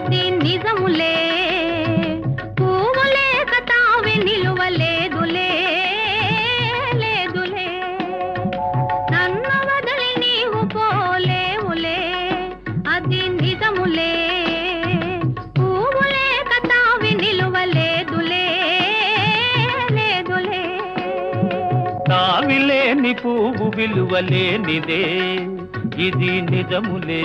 సంగతి నిజములే. పువ్వు లేక తావే నిలువలేదులే. లేదులే. నన్ను వదిలి నీవు పోలేవులే. అది నిజములే. పువ్వు లేక తావే నిలువలేదులే. లేదులే. తావిలేని పువ్వు విలువలేనిదే. ఇది నిజములే.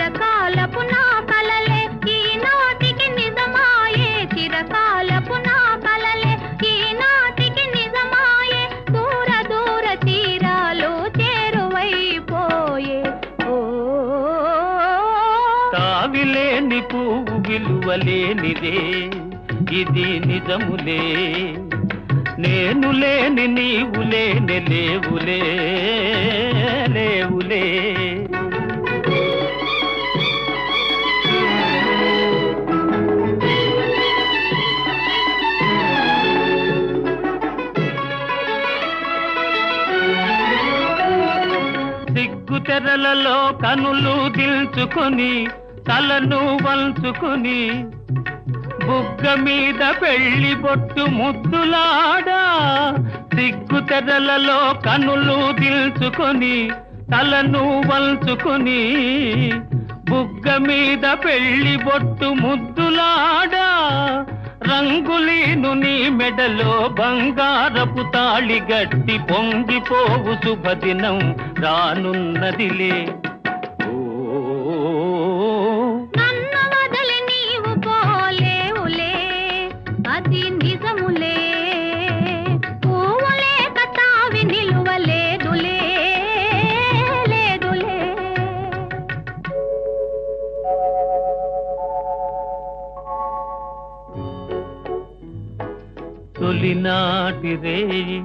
చిరకాలపు నా కలలే ఈ నాటికి నిజమాయే. చిరకాలపు నా కలలే ఈ నాటికి నిజమాయే. దూర దూర తీరాలు చేరువైపోయే. ఓ తావిలేని పువ్వు విలువలేనిదే ఇది నిజములే. నేను లేని నీవు లేని లేవులే. తెరలలో కనులు దిల్చుకొని తలను వంచుకొని బుగ్గ మీద పెళ్ళి బొట్టు ముద్దులాడా సిగ్గు తెరలలో కనులు దిల్చుకొని తలను వంచుకొని బుగ్గ మీద పెళ్ళి బొట్టు ముద్దులాడా రంగులీను నీ మెడలో బంగారపు తాళి గట్టి పొంగిపోవు శుభదినం రానున్నదిలే. తొలినాటి రేయి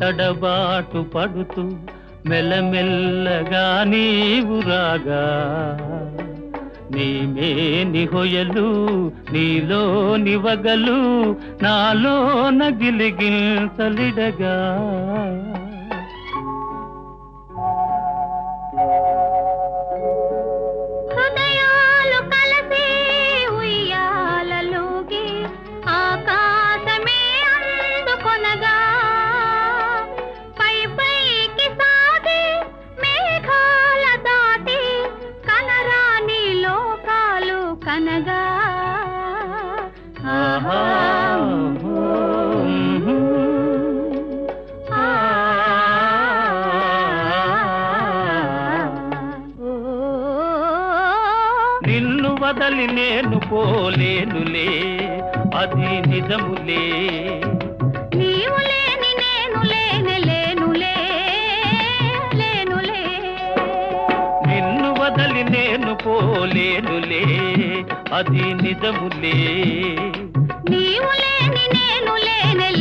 తడబాటు పడుతూ మెల్లమెల్లగా నీవు రాగా. నీమే నిహొయలు నీలో నివగలు నాలో నగిలిగిల్ తలిడగా. నిన్ను వదలి నేను పోలేనులే అది నిజములే. నిన్ను నేను పోలేనులే అది నిజములే. నీవు లేని నేను లేనలే